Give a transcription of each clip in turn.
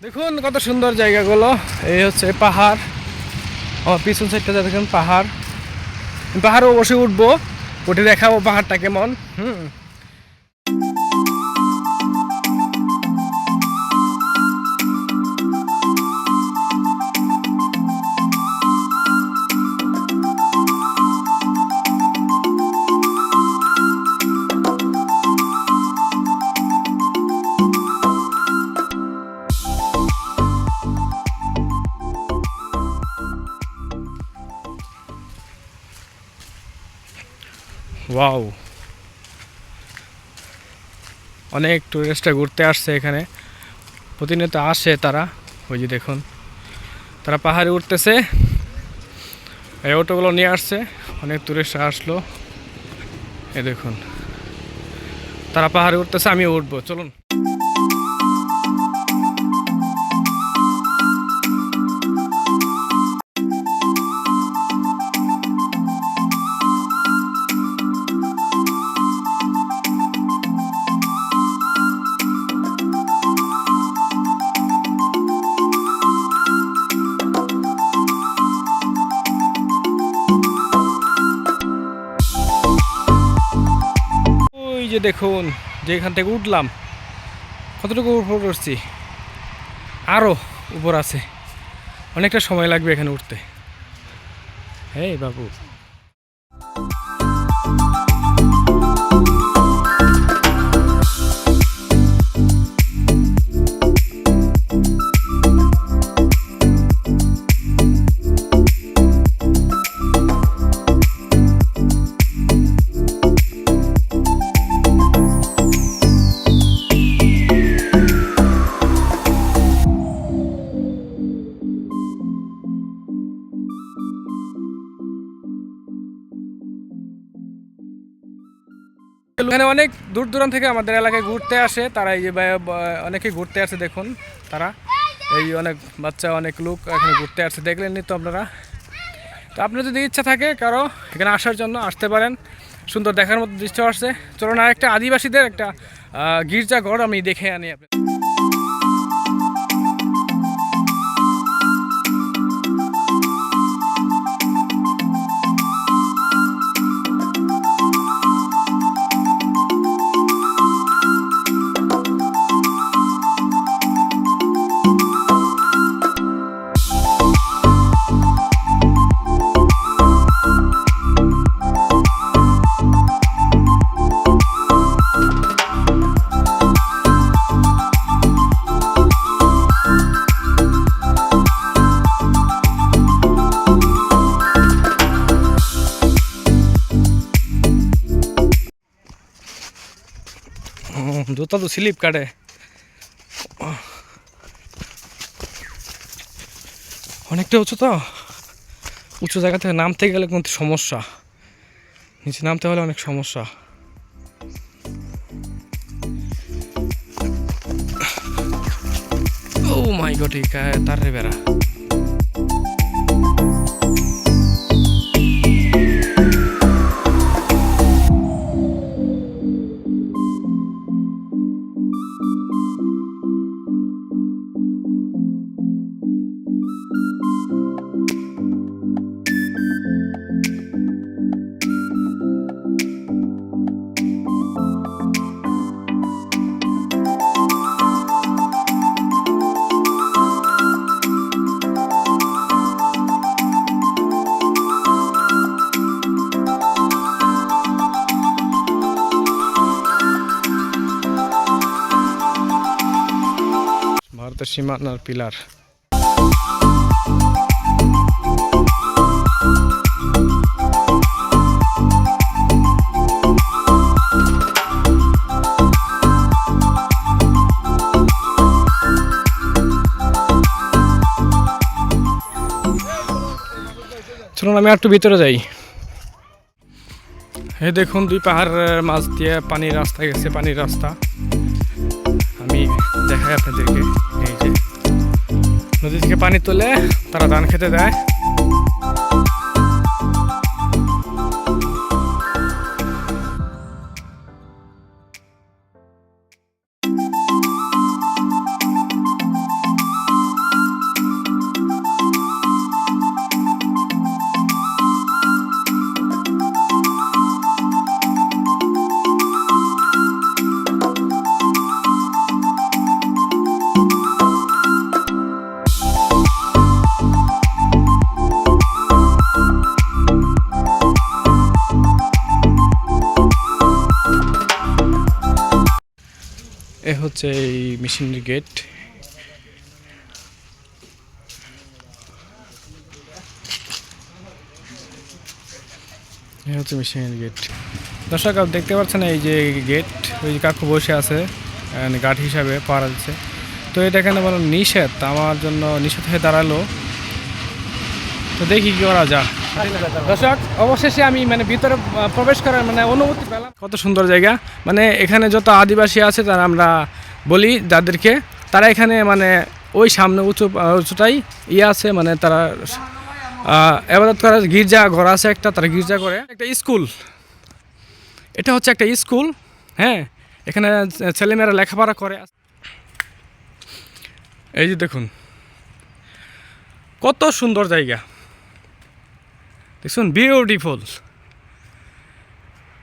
দেখুন কত সুন্দর জায়গাগুলো। এই হচ্ছে পাহাড়। আমার পিছন সাইডটা দেখুন পাহাড়। পাহাড়ও অবশ্যই উঠবো, উঠে দেখাবো পাহাড়টা কেমন। হুম। ওয়াও অনেক টুরিস্টরা ঘুরতে আসছে এখানে। প্রতিনিয়ত আসে তারা। ওই যে দেখুন, তারা পাহাড়ে উঠতেছে। এই অটোগুলো নিয়ে আসছে। অনেক টুরিস্টরা আসলো। এ দেখুন, তারা পাহাড়ে উঠতেছে আমি উঠবো, চলুন। দেখুন যে এখান থেকে উঠলাম, কতটুকু উপর উঠছি? আরও উপর আছে। অনেকটা সময় লাগবে এখানে উঠতে। হ্যাঁ বাবু। এখানে অনেক দূর দূরান্ত থেকে আমাদের এলাকায় ঘুরতে আসে। তারা এই যে অনেকে ঘুরতে আসে, দেখুন। তারা এই অনেক বাচ্চা, অনেক লোক এখানে ঘুরতে আসে। দেখলেন নি তো আপনারা? তো আপনার যদি ইচ্ছা থাকে কারও এখানে আসার জন্য আসতে পারেন। সুন্দর দেখার মতো দৃশ্য আসছে। চলুন আর একটা আদিবাসীদের একটা গির্জা ঘর আমি দেখে আনি আপনার জুতা তো স্লিপ কাটে। অনেকটা উঁচু তো? উঁচু জায়গা থেকে নামতে গেলে কিন্তু সমস্যা। নিচে নামতে হলে অনেক সমস্যা। ও মাই কা- তার বেড়া। ভারতের সীমানার পিলার চলুন, আমি একটু ভিতরে যাই। এই দেখুন, দুই পাহাড়ের মাছ দিয়ে পানির রাস্তা গেছে, পানির রাস্তা। আপনাদেরকে এই যে। নদী থেকে পানি তোলে তারা ধান খেতে দেয়। হচ্ছে এই মেশিনের গেট এই হচ্ছে মেশিনের গেট দর্শক দেখতে পাচ্ছেন এই যে গেট ওই যে কাকু বসে আছে গার্ড হিসাবে পাওয়া যাচ্ছে তো এটা এখানে বলো নিষেধ, আমার জন্য নিষেধ হয়ে দাঁড়াল। তো দেখি কি করা যা দর্শক অবশেষে আমি মানে ভিতরে প্রবেশ করার মানে অনুমতি পেলাম। কত সুন্দর জায়গা। মানে এখানে যত আদিবাসী আছে তারা আমরা বলি যাদেরকে তারা এখানে মানে ওই সামনে উঁচু উঁচুটাই ইয়ে আছে মানে তারা আহ, আবাদত করার গির্জা ঘর আছে একটা তারা গির্জা করে। একটা স্কুল। এটা হচ্ছে একটা স্কুল হ্যাঁ? এখানে ছেলেমেয়েরা লেখাপড়া করে। এই যে দেখুন কত সুন্দর জায়গা। দেখুন বিউটিফুল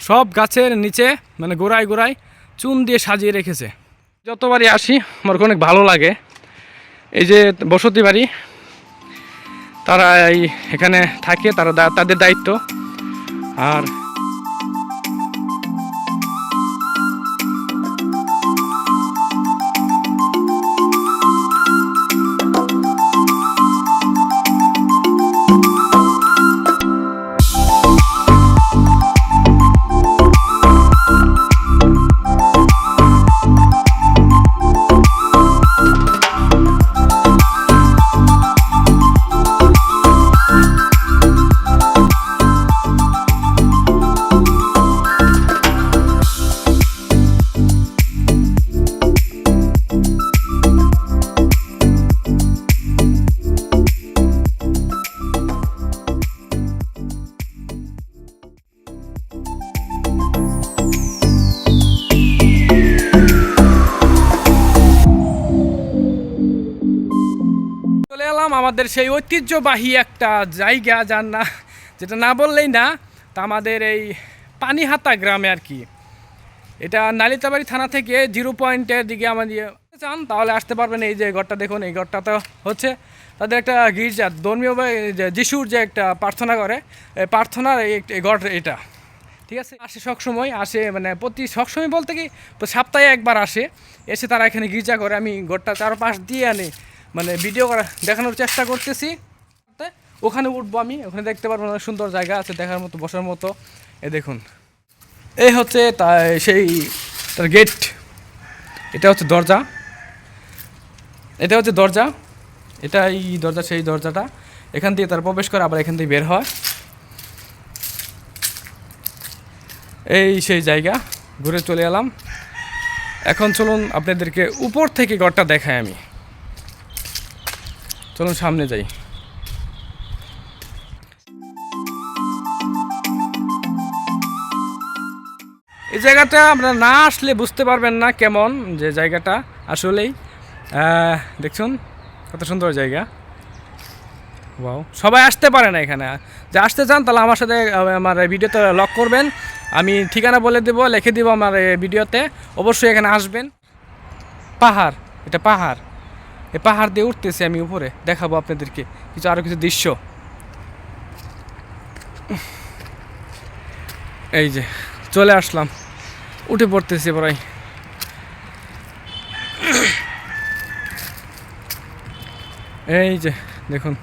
সব গাছের নিচে মানে গোড়ায় গোড়ায় চুন দিয়ে সাজিয়ে রেখেছে। যতবারই আসি, আমার অনেক ভালো লাগে। এই যে বসতি বাড়ি, তারা এই এখানে থাকে, তারা তাদের দায়িত্ব। আর আমাদের সেই ঐতিহ্যবাহী একটা জায়গা, যার না, যেটা না বললেই না, তা আমাদের এই পানিহাতা গ্রামে আর কি। এটা নালিতাবাড়ি থানা থেকে জিরো পয়েন্টের দিকে আমাদের চান, তাহলে আসতে পারবেন এই যে ঘরটা দেখুন, এই ঘরটা তো হচ্ছে তাদের একটা গির্জা, ধর্মীয় যিশুর যে একটা প্রার্থনা করে প্রার্থনার এই ঘর এটা। ঠিক আছে? আসে সবসময় আসে মানে প্রতি সবসময় বলতে কি, সপ্তাহে একবার আসে, এসে তারা এখানে গির্জা করে, আমি ঘরটা চারপাশ দিয়ে আনি। মানে ভিডিও করা দেখানোর চেষ্টা করতেছি। ওখানে উঠবো আমি, ওখানে দেখতে পারব অনেক সুন্দর জায়গা আছে দেখার মতো, বসার মতো। এ দেখুন। এই হচ্ছে তা সেই তার গেট এটা হচ্ছে দরজা। এটা হচ্ছে দরজা। এটা এই দরজা, সেই দরজাটা। এখান দিয়ে তার প্রবেশ করে, আবার এখান থেকে বের হয়। এই সেই জায়গা, ঘুরে চলে এলাম। এখন চলুন আপনাদেরকে উপর থেকে ঘরটা দেখাই আমি। চলুন সামনে যাই। এই জায়গাটা আপনারা না আসলে বুঝতে পারবেন না কেমন যে জায়গাটা আসলেই। দেখুন, কত সুন্দর জায়গা। ওয়াও সবাই আসতে পারে না এখানে। যে আসতে চান তাহলে আমার সাথে আমার ভিডিওতে লক করবেন। আমি ঠিকানা বলে দেব, লিখে দেবো আমার ভিডিওতে। অবশ্যই এখানে আসবেন। পাহাড়, এটা পাহাড়। এই পাহাড় দিয়ে উঠতেছি আমি উপরে, দেখাবো আপনাদেরকে কিছু আরও কিছু দৃশ্য। এই যে, চলে আসলাম। উঠে পড়তেছি প্রায়। এই যে, দেখুন।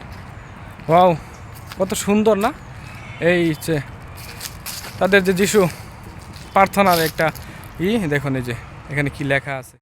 ওয়াও, কত সুন্দর না? এই যে, তাদের যে যিশু প্রার্থনার একটা ই, দেখুন এই যে, এখানে কি লেখা আছে।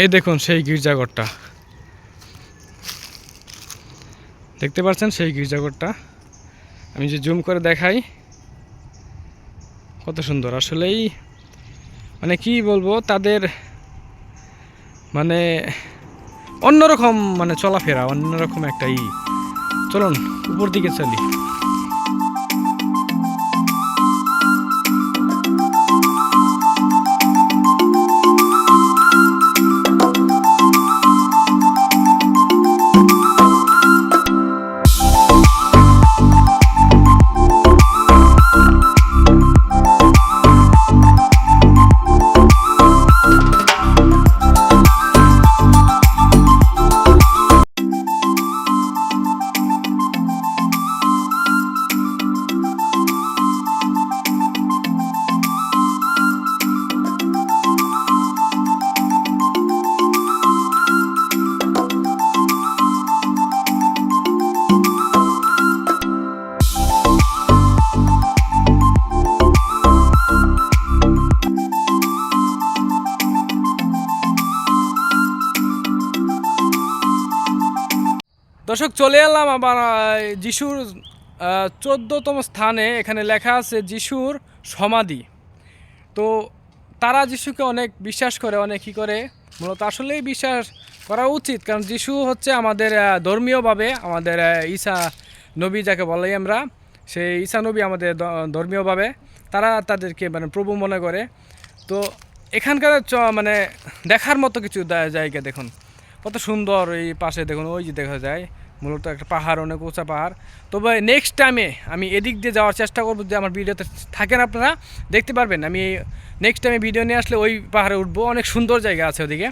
এই দেখুন সেই গির্জাঘরটা। দেখতে পাচ্ছেন সেই গির্জাঘরটা? আমি যে জুম করে দেখাই, কত সুন্দর। আসলেই মানে কি বলব, তাদের মানে অন্যরকম মানে চলাফেরা, অন্যরকম একটা ই। চলুন, উপর দিকে চলি। দর্শক, চলে এলাম আবার যিশুর চোদ্দতম স্থানে। এখানে লেখা আছে যিশুর সমাধি। তো তারা যিশুকে অনেক বিশ্বাস করে, অনেক কী করে। মূলত আসলেই বিশ্বাস করা উচিত, কারণ যিশু হচ্ছে আমাদের ধর্মীয়ভাবে আমাদের ঈসা নবী যাকে বলাই আমরা, সেই ঈসা নবী আমাদের ধর্মীয়ভাবে তারা তাদেরকে মানে প্রভু মনে করে। তো এখানকার মানে দেখার মতো কিছু জায়গা দেখুন। কত সুন্দর এই পাশে দেখুন, ওই যে দেখা যায়। মূলত একটা পাহাড়, অনেক উঁচা পাহাড়। তবে নেক্সট টাইমে আমি এদিক দিয়ে যাওয়ার চেষ্টা করব যে আমার ভিডিওতে থাকেন আপনারা, দেখতে পারবেন। আমি নেক্সট টাইমে ভিডিও নিয়ে আসলে ওই পাহাড়ে উঠবো। অনেক সুন্দর জায়গা আছে ওদিকে।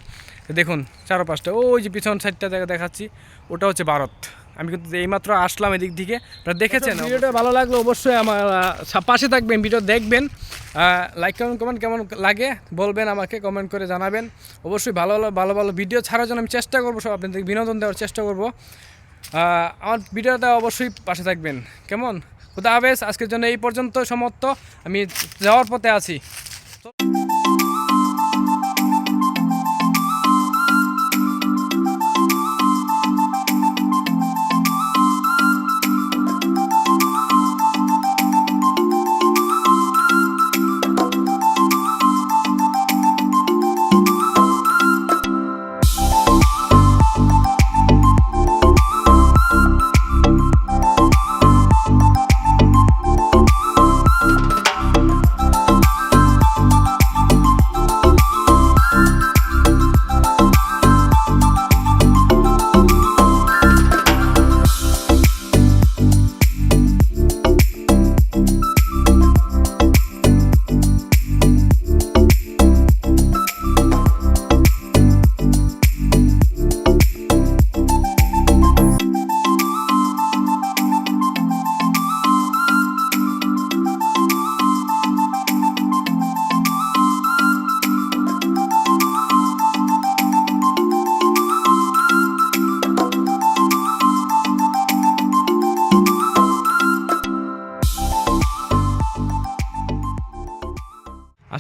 দেখুন, চারপাশটা, ওই যে পিছন সাইডটা জায়গা দেখাচ্ছি, ওটা হচ্ছে ভারত। আমি কিন্তু এইমাত্র আসলাম এদিক থেকে আপনারা দেখেছেন? ভিডিওটা ভালো লাগলে অবশ্যই আমার পাশে থাকবেন, ভিডিও দেখবেন। লাইক কমেন্ট কমেন্ট কেমন লাগে বলবেন আমাকে কমেন্ট করে জানাবেন। অবশ্যই ভালো ভালো ভালো ভালো ভিডিও ছাড়ার জন্য আমি চেষ্টা করব, সব আপনাদের বিনোদন দেওয়ার চেষ্টা করব। আমার ভিডিওটা অবশ্যই পাশে থাকবেন। কেমন? খুদা হাফেজ, আজকের জন্য এই পর্যন্ত সমর্থ আমি যাওয়ার পথে আছি।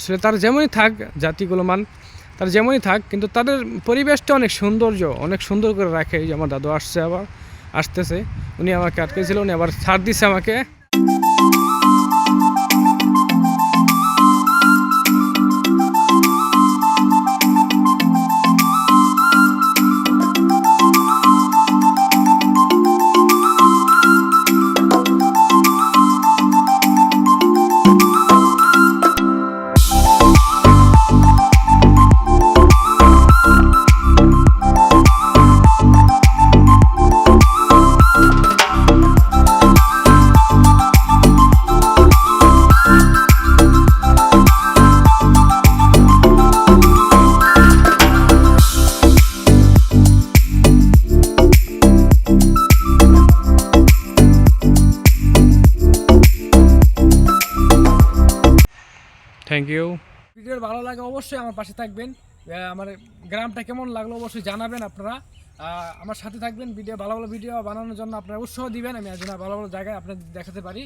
আসলে তার যেমনই থাক জাতিগুলো মান তার যেমনই থাক, কিন্তু তাদের পরিবেশটা অনেক সৌন্দর্য, অনেক সুন্দর করে রাখে। যে আমার দাদু আসছে আবার, আসতেছে। উনি আমাকে আটকেছিল, উনি আবার ছাড় দিছে আমাকে। থ্যাংক ইউ ভিডিও ভালো লাগে অবশ্যই আমার পাশে থাকবেন। আমার গ্রামটা কেমন লাগল অবশ্যই জানাবেন আপনারা। আমার সাথে থাকবেন ভিডিও ভালো ভালো ভিডিও বানানোর জন্য আপনারা উৎসাহ দিবেন। আমি আজ ভালো ভালো জায়গায় আপনাদের দেখাতে পারি।